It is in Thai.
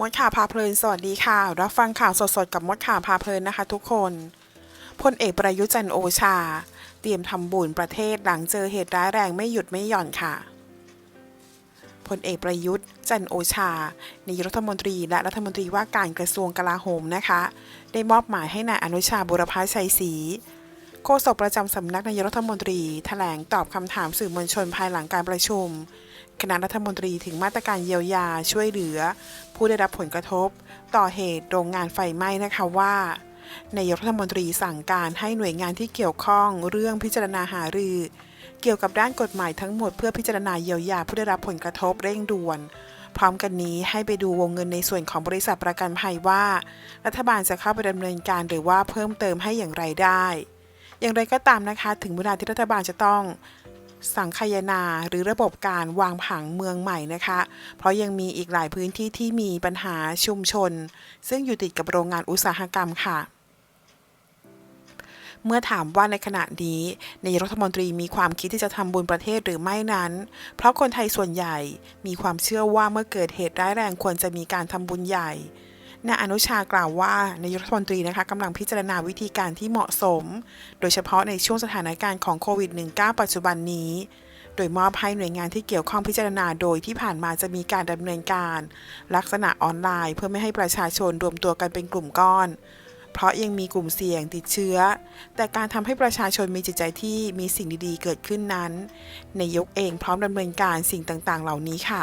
มดข่าวพาเพลิน สวัสดีค่ะ รับฟังข่าวสดๆ กับมดข่าวพาเพลินนะคะ ทุกคนพลเอกประยุจันโอชา เตรียมทำบุญประเทศหลังเจอเหตุร้ายแรงไม่หยุดไม่หย่อนค่ะพลเอกประยุทธ์ จันโอชานายรัฐมนตรีและรัฐมนตรีว่าการกระทรวงกลาโหมนะคะ ได้มอบหมายให้นายอนุชาบุรพชัยศรีโฆษกประจำสำนักนายรัฐมนตรีแถลงตอบคำถามสื่อมวลชนภายหลังการประชุม คณะรัฐมนตรีถึงมาตรการเยียวยาช่วยเหลือ ผู้ได้รับผลกระทบ ต่อเหตุโรงงานไฟไหม้นะคะว่านายกรัฐมนตรีสั่งการให้หน่วยงานที่เกี่ยวข้องเรื่องพิจารณาหารือ เกี่ยวกับด้านกฎหมายทั้งหมดเพื่อพิจารณาเยียวยาผู้ได้รับผลกระทบเร่งด่วน พร้อมกันนี้ให้ไปดูวงเงินในส่วนของบริษัทประกันภัยว่า รัฐบาลจะเข้าไปดำเนินการหรือว่าเพิ่มเติมให้อย่างไรได้ อย่างไรก็ตามนะคะ ถึงเวลาที่รัฐบาลจะต้อง สังคายนาหรือระบบการวางผังเมืองใหม่นะคะ เพราะยังมีอีกหลายพื้นที่ที่มีปัญหาชุมชน ซึ่งอยู่ติดกับโรงงานอุตสาหกรรมค่ะ เมื่อถามว่าในขณะนี้นายรัฐมนตรีมีความคิดที่จะทำบุญประเทศหรือไม่นั้น เพราะคนไทยส่วนใหญ่มีความเชื่อว่าเมื่อเกิดเหตุร้ายแรงควรจะมีการทำบุญใหญ่ นายอนุชากล่าวว่านายกรัฐมนตรีนะคะกำลังพิจารณาวิธีการที่เหมาะสม โดยเฉพาะในช่วงสถานการณ์ของโควิด -19 ปัจจุบันนี้ โดยมอบให้หน่วยงานที่เกี่ยวข้องพิจารณาโดยที่ผ่านมาจะมีการดำเนินการ ลักษณะออนไลน์ เพื่อไม่ให้ประชาชนรวมตัวกันเป็นกลุ่มก้อน เพราะยังมีกลุ่มเสี่ยงติดเชื้อ แต่การทำให้ประชาชนมีจิตใจที่มีสิ่งดีๆ เกิดขึ้นนั้นนายกเองพร้อมดำเนินการสิ่งต่างๆ เหล่านี้ค่ะ